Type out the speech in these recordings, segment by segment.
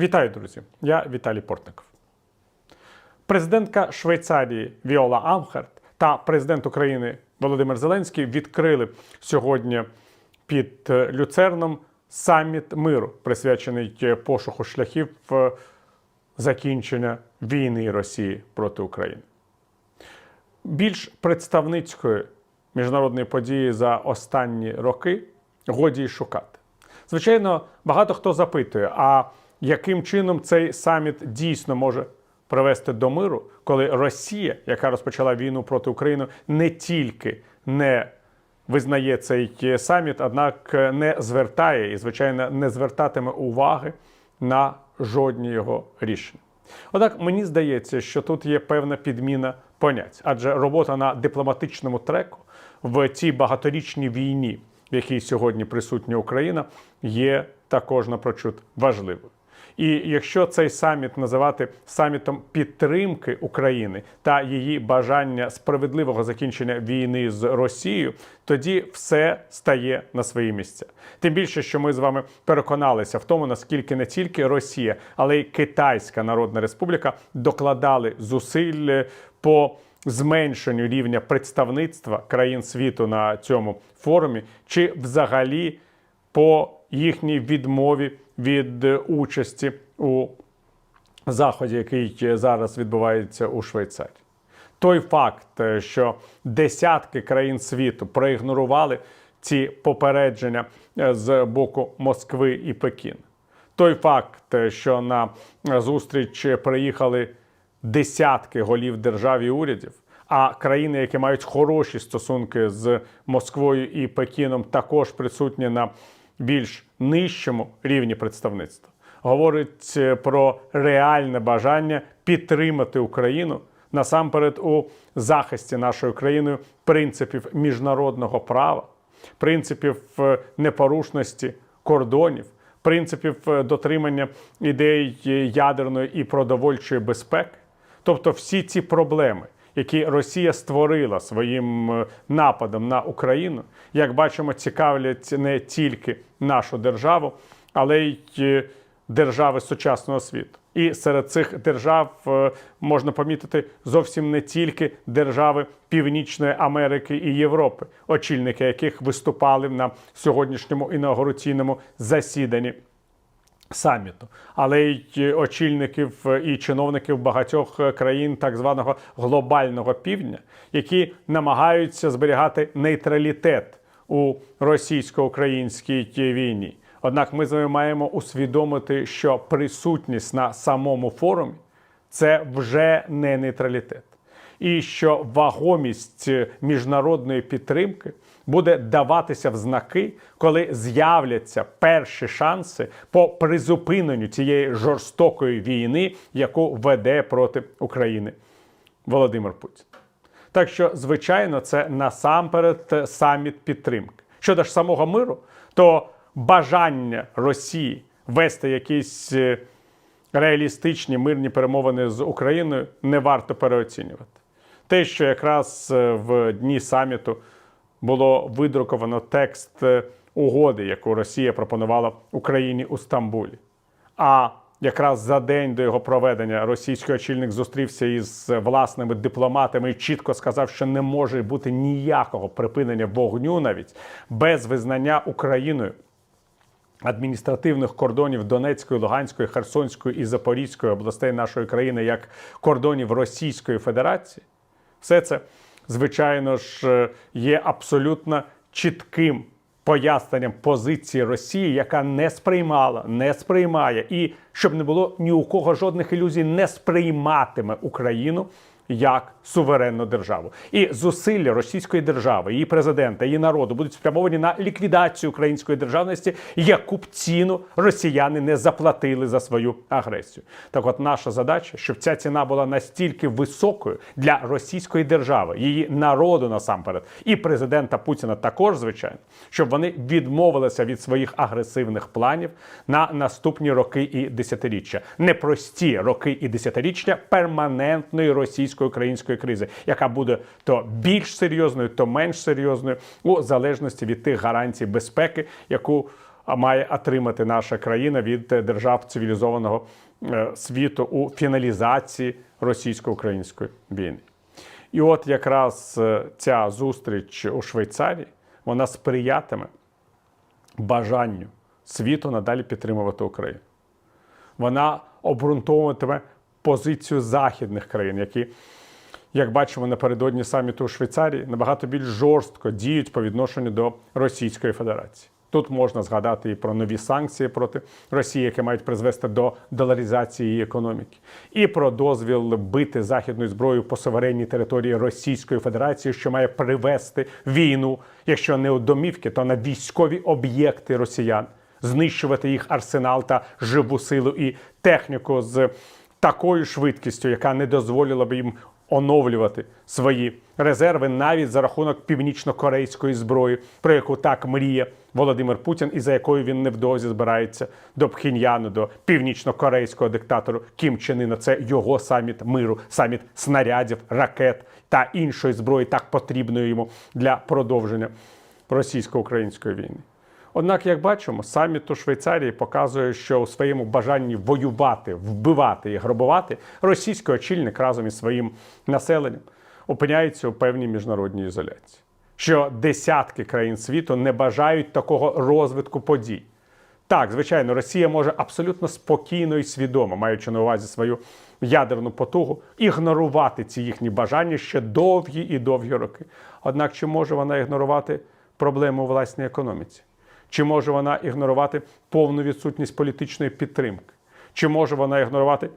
Вітаю, друзі! Я Віталій Портников. Президентка Швейцарії Віола Амхерт та президент України Володимир Зеленський відкрили сьогодні під е, люцерном саміт миру, присвячений е, пошуку шляхів е, закінчення війни Росії проти України. Більш представницької міжнародної події за останні роки годі й шукати. Звичайно, багато хто запитує, а яким чином цей саміт дійсно може привести до миру, коли Росія, яка розпочала війну проти України, не тільки не визнає цей саміт, однак не звертає і, звичайно, не звертатиме уваги на жодні його рішення. Однак мені здається, що тут є певна підміна понять, адже робота на дипломатичному треку в цій багаторічній війні, в якій сьогодні присутня Україна, є також напрочуд важливою. І якщо цей саміт називати самітом підтримки України та її бажання справедливого закінчення війни з Росією, тоді все стає на свої місця. Тим більше, що ми з вами переконалися в тому, наскільки не тільки Росія, але й Китайська Народна Республіка докладали зусиль по зменшенню рівня представництва країн світу на цьому форумі, чи взагалі по їхній відмові від участі у заході, який зараз відбувається у Швейцарії. Той факт, що десятки країн світу проігнорували ці попередження з боку Москви і Пекіна. Той факт, що на зустріч приїхали десятки голів держав і урядів, а країни, які мають хороші стосунки з Москвою і Пекіном, також присутні на більш нижчому рівні представництва, говорить про реальне бажання підтримати Україну насамперед у захисті нашою країною принципів міжнародного права, принципів е, непорушності кордонів, принципів е, дотримання ідей ядерної і продовольчої безпеки, тобто всі ці проблеми. Які Росія створила своїм е, нападом на Україну, як бачимо, цікавлять не тільки нашу державу, але й держави сучасного світу. І серед цих держав е, можна помітити зовсім не тільки держави Північної Америки і Європи, очільники яких виступали на сьогоднішньому інаугураційному засіданні саміту, але й очільників і чиновників багатьох країн так званого глобального півдня, які намагаються зберігати нейтралітет у російсько-українській війні. Однак ми з вами маємо усвідомити, що присутність на самому форумі це вже не нейтралітет, і що вагомість міжнародної підтримки буде даватися в знаки, коли з'являться перші шанси по призупиненню цієї жорстокої війни, яку веде проти України Володимир Путін. Так що, звичайно, це насамперед саміт підтримки. Щодо ж самого миру, то бажання Росії вести якісь е, реалістичні мирні перемовини з Україною не варто переоцінювати. Те, що якраз е, в дні саміту було видруковано текст е, угоди, яку Росія пропонувала Україні у Стамбулі. А якраз за день до його проведення російський очільник зустрівся із власними дипломатами і чітко сказав, що не може бути ніякого припинення вогню навіть без визнання Україною адміністративних кордонів Донецької, Луганської, Херсонської і Запорізької областей нашої країни як кордонів Російської Федерації, все це, звичайно ж, є абсолютно чітким поясненням позиції Росії, яка не сприймала, не сприймає, і щоб не було ні у кого жодних ілюзій, не сприйматиме Україну як суверенну державу. І зусилля російської держави, її президента, її народу будуть спрямовані на ліквідацію української державності, яку б ціну росіяни не заплатили за свою агресію. Так, от наша задача, щоб ця ціна була настільки високою для російської держави, її народу насамперед, і президента Путіна також, звичайно, щоб вони відмовилися від своїх агресивних планів на наступні роки і десятиріччя, непрості роки і десятиріччя перманентної російської української кризи, яка буде то більш серйозною, то менш серйозною, у залежності від тих гарантій безпеки, яку має отримати наша країна від е, держав цивілізованого е, світу у фіналізації російсько-української війни. І от якраз е, ця зустріч у Швейцарії вона сприятиме бажанню світу надалі підтримувати Україну. Вона обґрунтовуватиме позицію західних країн, які, як бачимо напередодні саміту у Швейцарії, набагато більш жорстко діють по відношенню до Російської Федерації. Тут можна згадати і про нові санкції проти Росії, які мають призвести до доларизації її економіки, і про дозвіл бити західною зброєю по суверенній території Російської Федерації, що має привести війну, якщо не у домівки, то на військові об'єкти росіян, знищувати їх арсенал та живу силу і техніку з такою швидкістю, яка не дозволила б їм оновлювати свої резерви навіть за рахунок північно-корейської зброї, про яку так мріє Володимир Путін, і за якою він невдовзі збирається до Пхіньяну, до північно-корейського диктатору Кім Чен Іна. Це його саміт миру, саміт снарядів, ракет та іншої зброї, так потрібної йому для продовження російсько-української війни. Однак, як бачимо, саміт у Швейцарії показує, що у своєму бажанні воювати, вбивати і грабувати російський очільник разом із своїм населенням опиняється у певній міжнародній ізоляції. Що десятки країн світу не бажають такого розвитку подій. Так, звичайно, Росія може абсолютно спокійно і свідомо, маючи на увазі свою ядерну потугу, ігнорувати ці їхні бажання ще довгі і довгі роки. Однак, чи може вона ігнорувати проблеми у власній економіці? Чи може вона ігнорувати повну відсутність політичної підтримки? Чи може вона ігнорувати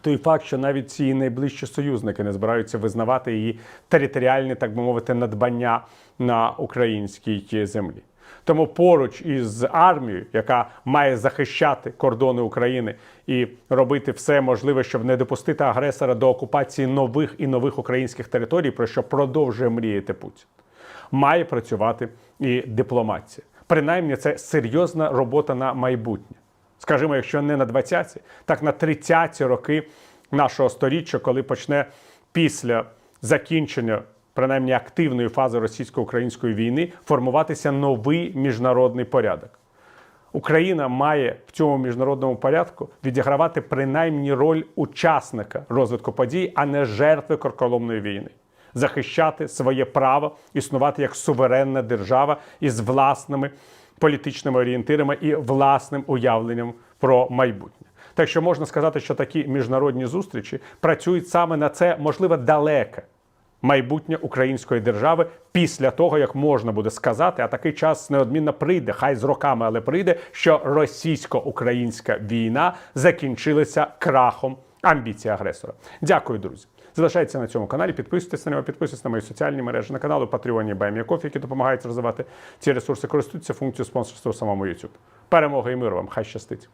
той факт, що навіть ці найближчі союзники не збираються визнавати її територіальне, так би мовити, надбання на українській землі? Тому поруч із армією, яка має захищати кордони України і робити все можливе, щоб не допустити агресора до окупації нових і нових українських територій, про що продовжує мріяти Путін, має працювати і дипломатія. Принаймні, це серйозна робота на майбутнє. Скажімо, якщо не на 20-ті, так на 30-ті роки нашого сторіччя, коли почне після закінчення принаймні активної фази російсько-української війни формуватися новий міжнародний порядок. Україна має в цьому міжнародному порядку відігравати принаймні роль учасника розвитку подій, а не жертви корколомної війни захищати своє право існувати як суверенна держава із власними політичними орієнтирами і власним уявленням про майбутнє. Так що можна сказати, що такі міжнародні зустрічі працюють саме на це можливо далеке майбутнє української держави після того, як можна буде сказати, а такий час неодмінно прийде, хай з роками, але прийде, що російсько-українська війна закінчилася крахом амбіцій агресора. Дякую, друзі. Залишайтеся на цьому каналі, підписуйтесь на нього, підписуйтесь на мої соціальні мережі, на канал у Баймія Кофі, які допомагають розвивати ці ресурси. Користуйтеся функцією спонсорства у самому YouTube. Перемоги і миру вам! Хай щастить!